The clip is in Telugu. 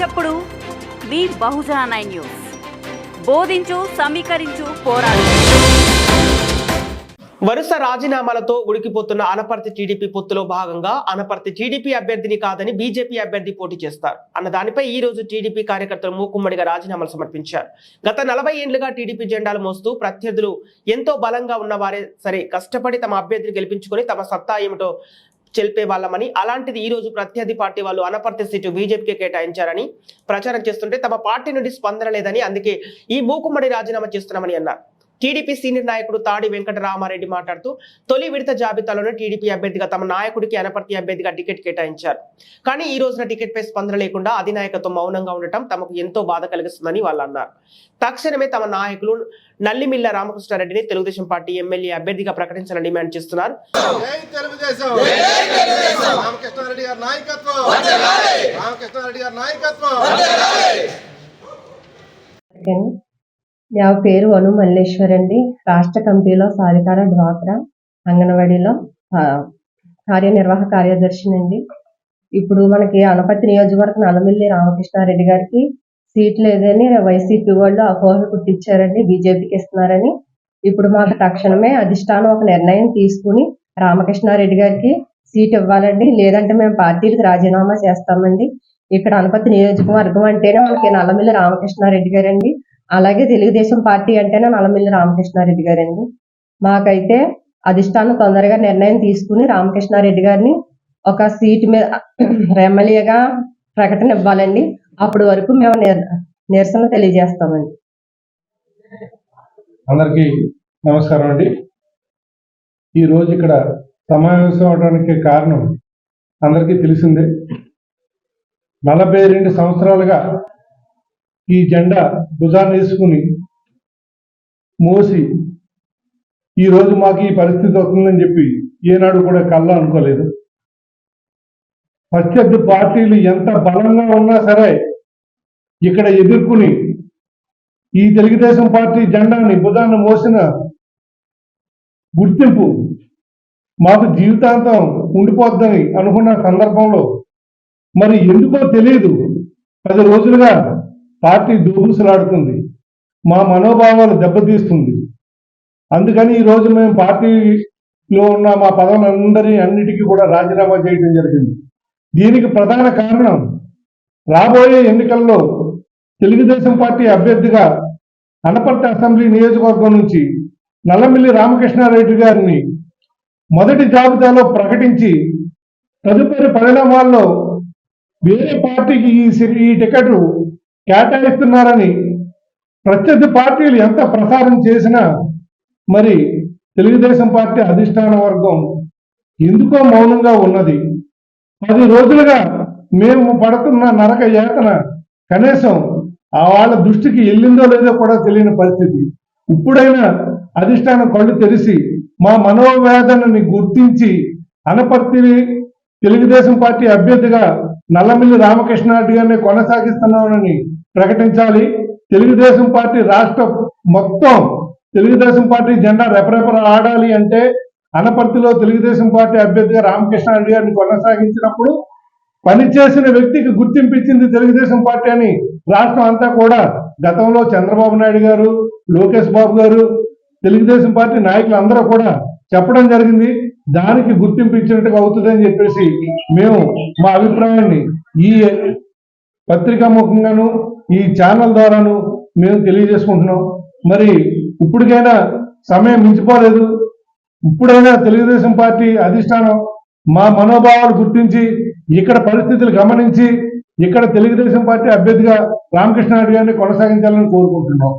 చప్పుడు. మీ బహుజన నైన్ న్యూస్. బోధించు సమీకరించు పోరాడు. వరుస రాజీనామాలతో ఉడికిపోతున్న అనపర్తి టీడీపీ పొత్తులో భాగంగా అనపర్తి టీడీపీ అభ్యర్థిని కాదని బీజేపీ అభ్యర్థి పోటీ చేస్తారు. అన్న దానిపై ఈ రోజు టీడీపీ కార్యకర్తలు మూకుమ్మడిగా రాజీనామాలు సమర్పించారు. గత నలభై ఏళ్ళుగా టీడీపీ జెండాలు మోస్తూ ప్రత్యర్థులు ఎంతో బలంగా ఉన్నవారే సరే కష్టపడి తమ అభ్యర్థిని గెలిపించుకొని తమ సత్తా ఏమిటో చెల్పే వాళ్ళమని అలాంటిది ఈ రోజు ప్రత్యర్థి పార్టీ వాళ్ళు అనపర్తి సీటు బీజేపీకి కేటాయించారని ప్రచారం చేస్తుంటే తమ పార్టీ నుండి స్పందన లేదని అందుకే ఈ మూకుమ్మడి రాజీనామా చేస్తున్నామని అన్నారు. టీడీపీ సీనియర్ నాయకుడు తాడి వెంకటరామారెడ్డి మాట్లాడుతూ తొలి విడత జాబితాలోనే టీడీపీ అభ్యర్థిగా తమ నాయకుడికి అనపర్తి అభ్యర్థిగా టికెట్ కేటాయించారు. కానీ ఈ రోజున టికెట్ పై స్పందన లేకుండా అధినాయకత్వం మౌనంగా ఉండటం తమకు ఎంతో బాధ కలిగిస్తుందని వాళ్ళు అన్నారు. తక్షణమే తమ నాయకులు నల్లిమిల్ల రామకృష్ణారెడ్డిని తెలుగుదేశం పార్టీ ఎమ్మెల్యే అభ్యర్థిగా ప్రకటించాలని డిమాండ్ చేస్తున్నారు. జై తెలుగుదేశం! రామకృష్ణారెడ్డి గారి నాయకత్వం! రామకృష్ణారెడ్డి గారి నాయకత్వం. నా పేరు అను మల్లేశ్వర్ అండి. రాష్ట్ర కమిటీలో సాధికార డ్వాక్రా అంగన్వాడీలో కార్యనిర్వాహక కార్యదర్శిని అండి. ఇప్పుడు మనకి అనపతి నియోజకవర్గం నల్లమిల్లి రామకృష్ణారెడ్డి గారికి సీట్ లేదని వైసీపీ వాళ్ళు అపోహలు పుట్టించారండి బీజేపీకి ఇస్తున్నారని. ఇప్పుడు మాకు తక్షణమే అధిష్టానం ఒక నిర్ణయం తీసుకుని రామకృష్ణారెడ్డి గారికి సీట్ ఇవ్వాలండి. లేదంటే మేము పార్టీలకు రాజీనామా చేస్తామండి. ఇక్కడ అనపతి నియోజకవర్గం అంటేనే మనకి నల్లమిల్లి రామకృష్ణారెడ్డి గారండి. అలాగే తెలుగుదేశం పార్టీ అంటేనే నల్లమిల్లి రామకృష్ణారెడ్డి గారండి. మాకైతే అధిష్టానం తొందరగా నిర్ణయం తీసుకుని రామకృష్ణారెడ్డి గారిని ఒక సీట్ మీద ఎమ్మెల్యేగా ప్రకటన ఇవ్వాలండి. అప్పటి వరకు మేము నిరసన తెలియజేస్తామండి. అందరికీ నమస్కారం అండి. ఈరోజు ఇక్కడ సమావేశం అవడానికి కారణం అందరికీ తెలిసిందే. నలభై రెండు సంవత్సరాలుగా ఈ జెండా భుజాన్ని వేసుకుని మోసి ఈ రోజు మాకు ఈ పరిస్థితి వస్తుందని చెప్పి ఏనాడు కూడా కల్లా అనుకోలేదు. ప్రత్యర్థి పార్టీలు ఎంత బలంగా ఉన్నా సరే ఇక్కడ ఎదుర్కొని ఈ తెలుగుదేశం పార్టీ జెండాని భుజాన్ని మోసిన గుర్తింపు మాకు జీవితాంతం ఉండిపోద్దని అనుకున్న సందర్భంలో మరి ఎందుకో తెలియదు. పది రోజులుగా పార్టీ దూబుసలాడుతుంది మా మనోభావాలు దెబ్బతీస్తుంది. అందుకని ఈ రోజు మేము పార్టీలో ఉన్న మా పదవులందరి అన్నిటికీ కూడా రాజీనామా చేయడం జరిగింది. దీనికి ప్రధాన కారణం రాబోయే ఎన్నికల్లో తెలుగుదేశం పార్టీ అభ్యర్థిగా అనపర్తి అసెంబ్లీ నియోజకవర్గం నుంచి నల్లమిల్లి రామకృష్ణారెడ్డి గారిని మొదటి జాబితాలో ప్రకటించి తదుపరి పరిణామాల్లో వేరే పార్టీకి ఈ ఈ టికెట్ కేటాయిస్తున్నారని ప్రత్యర్థి పార్టీలు ఎంత ప్రసారం చేసినా మరి తెలుగుదేశం పార్టీ అధిష్టాన వర్గం ఎందుకో మౌనంగా ఉన్నది. పది రోజులుగా మేము పడుతున్న నరక యాతన కనీసం ఆ వాళ్ళ దృష్టికి వెళ్ళిందో లేదో కూడా తెలియని పరిస్థితి. ఇప్పుడైనా అధిష్టానం కళ్ళు తెరిచి మా మనోవేదనని గుర్తించి అనపర్తి తెలుగుదేశం పార్టీ అభ్యర్థిగా నల్లమిల్లి రామకృష్ణారెడ్డి గారిని కొనసాగిస్తున్నానని ప్రకటించాలి. తెలుగుదేశం పార్టీ రాష్ట్ర మొత్తం తెలుగుదేశం పార్టీ జెండా రెపరెపర ఆడాలి అంటే అనపర్తిలో తెలుగుదేశం పార్టీ అభ్యర్థిగా రామకృష్ణారెడ్డి గారిని కొనసాగించినప్పుడు పనిచేసిన వ్యక్తికి గుర్తింపించింది తెలుగుదేశం పార్టీ అని రాష్ట్రం అంతా కూడా గతంలో చంద్రబాబు నాయుడు గారు లోకేష్ బాబు గారు తెలుగుదేశం పార్టీ నాయకులు అందరూ కూడా చెప్పడం జరిగింది. దానికి గుర్తింపు ఇచ్చినట్టుగా అవుతుందని చెప్పేసి మేము మా అభిప్రాయాన్ని ఈ పత్రికా ముఖంగాను ఈ ఛానల్ ద్వారాను మేము తెలియజేసుకుంటున్నాం. మరి ఇప్పటికైనా సమయం మించిపోలేదు. ఇప్పుడైనా తెలుగుదేశం పార్టీ అధిష్టానం మా మనోభావాలు గుర్తించి ఇక్కడ పరిస్థితులు గమనించి ఇక్కడ తెలుగుదేశం పార్టీ అభ్యర్థిగా రామకృష్ణారెడ్డి గారిని కొనసాగించాలని కోరుకుంటున్నాం.